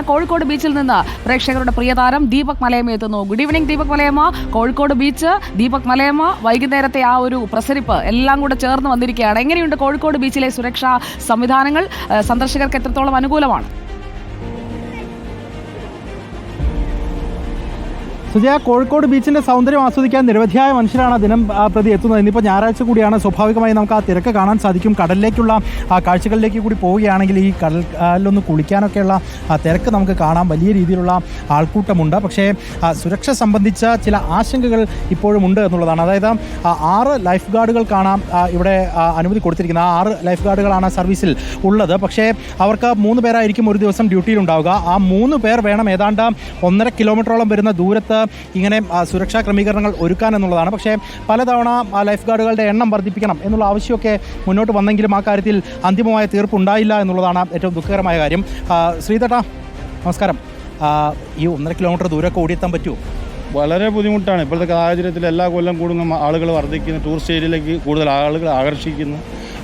കോഴിക്കോട് ബീച്ചിൽ നിന്ന് പ്രേക്ഷകരുടെ പ്രിയതാരം ദീപക് മലയമ്മ എത്തുന്നു. Good evening Deepak Malayamma. Kozhikode beach Deepak Malayamma. വൈകുന്നേരത്തെ ആ ഒരു പ്രസരിപ്പ് എല്ലാം കൂടെ ചേർന്ന് വന്നിരിക്കുകയാണ്. എങ്ങനെയുണ്ട് കോഴിക്കോട് ബീച്ചിലെ സുരക്ഷാ സംവിധാനങ്ങൾ? സന്ദർശകർക്ക് എത്രത്തോളം അനുകൂലമാണ്? സുജയ കോഴിക്കോട് ബീച്ചിന്റെ സൗന്ദര്യം ആസ്വദിക്കാൻ നിരവധിയായ മനുഷ്യരാണ് ദിനം പ്രതി എത്തുന്നത്. ഇന്നിപ്പോൾ ഞായറാഴ്ച കൂടിയാണ് സ്വാഭാവികമായി നമുക്ക് ആ തിരക്ക് കാണാൻ സാധിക്കും. കടലിലേക്കുള്ള ആ കാഴ്ചകളിലേക്ക് കൂടി പോവുകയാണെങ്കിൽ ഈ കടലിലൊന്ന് കുളിക്കാനൊക്കെയുള്ള ആ തിരക്ക് നമുക്ക് കാണാം. വലിയ രീതിയിലുള്ള ആൾക്കൂട്ടമുണ്ട്. പക്ഷേ സുരക്ഷ സംബന്ധിച്ച ചില ആശങ്കകൾ ഇപ്പോഴും ഉണ്ട് എന്നുള്ളതാണ്. അതായത് ആറ് ലൈഫ് ഗാർഡുകൾ കാണാം ഇവിടെ അനുമതി കൊടുത്തിരിക്കുന്ന ആ ആറ് ലൈഫ് ഗാർഡുകളാണ് സർവീസിൽ ഉള്ളത്. പക്ഷേ അവർക്ക് മൂന്ന് പേരായിരിക്കും ഒരു ദിവസം ഡ്യൂട്ടിയിൽ ഉണ്ടാവുക ആ മൂന്ന് പേർ വേണം ഏതാണ്ട് ഒന്നര കിലോമീറ്ററോളം വരുന്ന ദൂരത്ത് ഇങ്ങനെ സുരക്ഷാ ക്രമീകരണങ്ങൾ ഒരുക്കാൻ എന്നുള്ളതാണ്. പക്ഷേ പലതവണ ലൈഫ് ഗാർഡുകളുടെ എണ്ണം വർദ്ധിപ്പിക്കണം എന്നുള്ള ആവശ്യമൊക്കെ മുന്നോട്ട് വന്നെങ്കിലും ആ കാര്യത്തിൽ അന്തിമമായ തീർപ്പുണ്ടായില്ല എന്നുള്ളതാണ് ഏറ്റവും ദുഃഖകരമായ കാര്യം. ശ്രീതട്ട നമസ്കാരം. ഈ ഒന്നര കിലോമീറ്റർ ദൂരമൊക്കെ ഓടിയെത്താൻ പറ്റുമോ വളരെ ബുദ്ധിമുട്ടാണ്. ഇപ്പോഴത്തെ സാഹചര്യത്തിൽ എല്ലാ കൊല്ലം കൂടുന്ന ആളുകൾ വർദ്ധിക്കുന്നു. ടൂറിസ്റ്റ് ഏരിയയിലേക്ക് കൂടുതൽ ആളുകൾ ആകർഷിക്കുന്നു.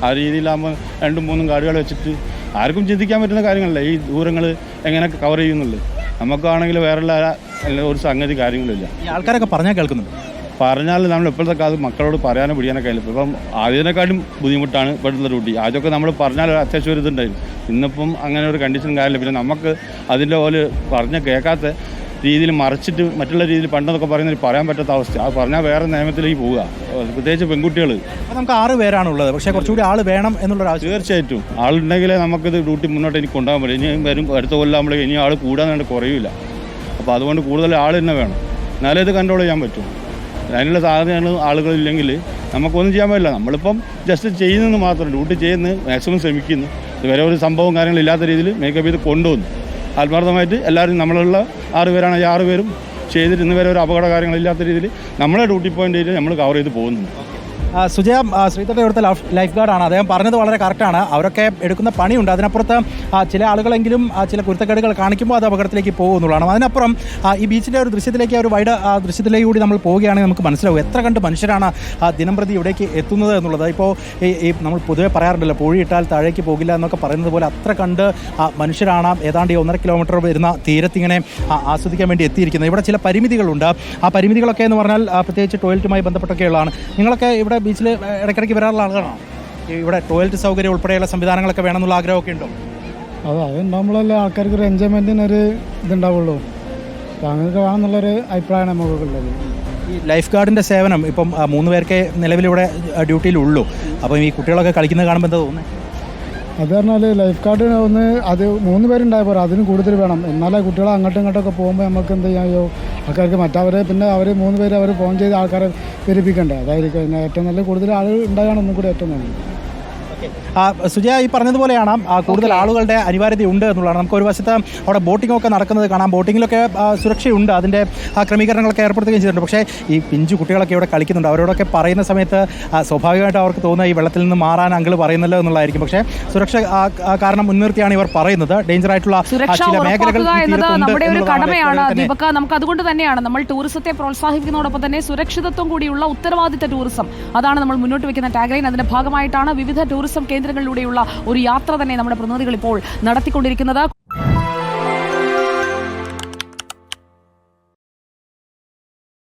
ആ രീതിയിലാകുമ്പോൾ രണ്ടും മൂന്നും കാടുകൾ വെച്ചിട്ട് ആർക്കും ചിന്തിക്കാൻ പറ്റുന്ന കാര്യങ്ങളല്ല. ഈ ദൂരങ്ങൾ എങ്ങനെ കവർ ചെയ്യുന്നുള്ളൂ നമുക്കാണെങ്കിൽ വേറെയുള്ള ഒരു സംഗതി കാര്യങ്ങളില്ല. ഈ ആൾക്കാരൊക്കെ പറഞ്ഞാൽ കേൾക്കുന്നുണ്ട് പറഞ്ഞാൽ നമ്മൾ ഇപ്പോഴത്തെ കാലത്ത് മക്കളോട് പറയാനോ പിടിയാനൊക്കെ കഴിയില്ല ഇപ്പം ആദ്യതിനെക്കാളും ബുദ്ധിമുട്ടാണ് ഇപ്പോഴത്തെ ഡ്യൂട്ടി. ആദ്യമൊക്കെ നമ്മൾ പറഞ്ഞാൽ ഒരു അത്യാവശ്യം ഒരു ഇതുണ്ടായിരുന്നു. ഇന്നിപ്പം അങ്ങനെ ഒരു കണ്ടീഷൻ കാര്യമില്ല. പിന്നെ നമുക്ക് അതിന്റെ പോലെ പറഞ്ഞ് കേൾക്കാത്ത രീതിയിൽ മറിച്ചിട്ട് മറ്റുള്ള രീതിയിൽ പണ്ടെന്നൊക്കെ പറയുന്നത് പറയാൻ പറ്റാത്ത അവസ്ഥ. അത് പറഞ്ഞാൽ വേറെ നിയമത്തിലേക്ക് പോവുക. പ്രത്യേകിച്ച് പെൺകുട്ടികൾ നമുക്ക് ആറ് പേരാണുള്ളത്. പക്ഷേ കുറച്ചുകൂടി ആൾ വേണം എന്നുള്ളൊരു ആവശ്യം. തീർച്ചയായിട്ടും. ആളുണ്ടെങ്കിലേ നമുക്കിത് ഡ്യൂട്ടി മുന്നോട്ട് എനിക്ക് കൊണ്ടുപോകാൻ പറ്റും. ഇനി വരും അടുത്ത കൊല്ലം നമ്മൾ ഇനി ആൾ കൂടാന്നുണ്ട് കുറയില്ല അപ്പോൾ അതുകൊണ്ട് കൂടുതൽ ആൾ തന്നെ വേണം. എന്നാലേ ഇത് കൺട്രോൾ ചെയ്യാൻ പറ്റും. അതിനുള്ള സാധനങ്ങൾ ആളുകളില്ലെങ്കിൽ നമുക്കൊന്നും ചെയ്യാൻ പറ്റില്ല. നമ്മളിപ്പം ജസ്റ്റ് ചെയ്യുന്നതെന്ന് മാത്രം ഡ്യൂട്ടി ചെയ്യുന്നു മാക്സിമം ശ്രമിക്കുന്നു. ഇതുവരെ ഒരു സംഭവം കാര്യങ്ങളില്ലാത്ത രീതിയിൽ മേക്കപ്പ് ചെയ്ത് കൊണ്ടുവന്നു. ആത്മാർത്ഥമായിട്ട് എല്ലാവരും നമ്മളുള്ള ആറ് പേരാണ്. ഈ ആറ് പേരും ചെയ്തിട്ട് ഇന്ന് വരെ ഒരു അപകട കാര്യങ്ങളില്ലാത്ത രീതിയിൽ നമ്മളെ ഡ്യൂട്ടി പോയിന്റ് നമ്മൾ കവർ ചെയ്ത് പോകുന്നുണ്ട്. സുജയ ശ്രീധരന്റെ ഇവിടുത്തെ ലൈഫ് ഗാർഡാണ് അദ്ദേഹം പറഞ്ഞത് വളരെ കറക്റ്റാണ് അവരൊക്കെ എടുക്കുന്ന പണിയുണ്ട്. അതിനപ്പുറത്ത് ചില ആളുകളെങ്കിലും ചില കുരുത്തക്കേടുകൾ കാണിക്കുമ്പോൾ അത് അപകടത്തിലേക്ക് പോകുന്നുള്ളതാണ്. അതിനപ്പുറം ഈ ബീച്ചിന്റെ ഒരു ദൃശ്യത്തിലേക്ക് ഒരു വൈഡ് ദൃശ്യത്തിലേക്ക് കൂടി നമ്മൾ പോവുകയാണെങ്കിൽ നമുക്ക് മനസ്സിലാവും എത്ര കണ്ട് മനുഷ്യരാണ് ആ, ദിനം പ്രതി ഇവിടേക്ക് എത്തുന്നത് എന്നുള്ളത്. ഇപ്പോൾ ഈ നമ്മൾ പൊതുവെ പറയാറുണ്ടല്ലോ പൂഴിയിട്ടാൽ താഴേക്ക് പോകില്ല എന്നൊക്കെ പറയുന്നത് പോലെ അത്ര കണ്ട് മനുഷ്യരാണ് ഏതാണ്ട് ഈ ഒന്നര കിലോമീറ്റർ വരുന്ന തീരത്തിങ്ങനെ ആസ്വദിക്കാൻ വേണ്ടി എത്തിയിരിക്കുന്നത്. ഇവിടെ ചില പരിമിതികളുണ്ട്. ആ പരിമിതികളൊക്കെ എന്ന് പറഞ്ഞാൽ പ്രത്യേകിച്ച് ടോയ്ലറ്റുമായി ബന്ധപ്പെട്ടൊക്കെയുള്ളതാണ്. നിങ്ങളൊക്കെ ഇവിടെ ബീച്ചിൽ ഇടയ്ക്കിടയ്ക്ക് വരാറുള്ള ആളുകളാണോ? ഇവിടെ ടോയ്ലറ്റ് സൗകര്യം ഉൾപ്പെടെയുള്ള സംവിധാനങ്ങളൊക്കെ വേണമെന്നുള്ള ആഗ്രഹമൊക്കെ ഉണ്ടോ? അത് ഉണ്ടാകുമ്പോഴല്ലേ ആൾക്കാർക്ക് ഒരു എൻജോയ്മെന്റിനൊരു ഇതുണ്ടാവുള്ളൂ. താങ്കൾക്ക് അങ്ങനെയൊക്കെ വേണമെന്നുള്ളൊരു അഭിപ്രായമാണ് നമുക്കുള്ളത്. ഈ ലൈഫ് ഗാർഡിന്റെ സേവനം ഇപ്പം മൂന്ന് പേർക്ക് നിലവിലിവിടെ ഡ്യൂട്ടിയിലുള്ളൂ. അപ്പം ഈ കുട്ടികളൊക്കെ കളിക്കുന്നത് കാണുമ്പോൾ എന്താ തോന്നുന്നത് അത് പറഞ്ഞാൽ ലൈഫ് ഗാർഡ് ഒന്ന് അത് മൂന്ന് പേരുണ്ടായ പോരാ അതിന് കൂടുതൽ വേണം. എന്നാലേ കുട്ടികളെ അങ്ങോട്ടും ഇങ്ങോട്ടൊക്കെ പോകുമ്പോൾ നമുക്ക് എന്ത് ചെയ്യാമോ ആൾക്കാർക്ക് മറ്റവരെ പിന്നെ അവർ മൂന്ന് പേര് അവർ ഫോൺ ചെയ്ത് ആൾക്കാരെ പെരുപ്പിക്കണ്ടേ? അതായിരിക്കും ഏറ്റവും നല്ല കൂടുതൽ ആളുകൾ ഉണ്ടാകണം ഒന്നും കൂടി ഏറ്റവും നല്ലത്. സുജയ ഈ പറഞ്ഞതുപോലെയാണ് കൂടുതൽ ആളുകളുടെ അനിവാര്യത ഉണ്ട് എന്നുള്ളതാണ്. നമുക്ക് ഒരു വശത്ത് അവിടെ ബോട്ടിംഗ് ഒക്കെ നടക്കുന്നത് കാണാം. ബോട്ടിങ്ങിലൊക്കെ സുരക്ഷയുണ്ട്. അതിന്റെ ആ ക്രമീകരണങ്ങളൊക്കെ ഏർപ്പെടുത്തുകയും ചെയ്തിട്ടുണ്ട്. പക്ഷേ ഈ പിഞ്ചു കുട്ടികളൊക്കെ ഇവിടെ കളിക്കുന്നുണ്ട്. അവരോടൊക്കെ പറയുന്ന സമയത്ത് സ്വാഭാവികമായിട്ട് അവർക്ക് തോന്നുന്ന ഈ വെള്ളത്തിൽ നിന്ന് മാറാൻ അങ്കിൾ പറയുന്നല്ലോ എന്നുള്ളതായിരിക്കും. പക്ഷേ സുരക്ഷ കാരണം മുൻനിർത്തിയാണ് ഇവർ പറയുന്നത്. ഡേഞ്ചർ ആയിട്ടുള്ള ചില മേഖലകൾ നമ്മുടെ ഒരു കടമയാണ്. നമുക്ക് അതുകൊണ്ട് തന്നെയാണ് നമ്മൾ ടൂറിസത്തെ പ്രോത്സാഹിപ്പിക്കുന്നതോടൊപ്പം തന്നെ സുരക്ഷിതത്വം കൂടിയുള്ള ഉത്തരവാദിത്ത ടൂറിസം. അതാണ് നമ്മൾ മുന്നോട്ട് വെക്കുന്ന ടാഗ്ലൈൻ അതിന്റെ ഭാഗമായിട്ടാണ് വിവിധ ടൂറിസം കേന്ദ്രങ്ങളിലൂടെയുള്ള ഒരു യാത്ര തന്നെ നമ്മുടെ പ്രതിനിധികൾ ഇപ്പോൾ നടത്തിക്കൊണ്ടിരിക്കുന്നത്.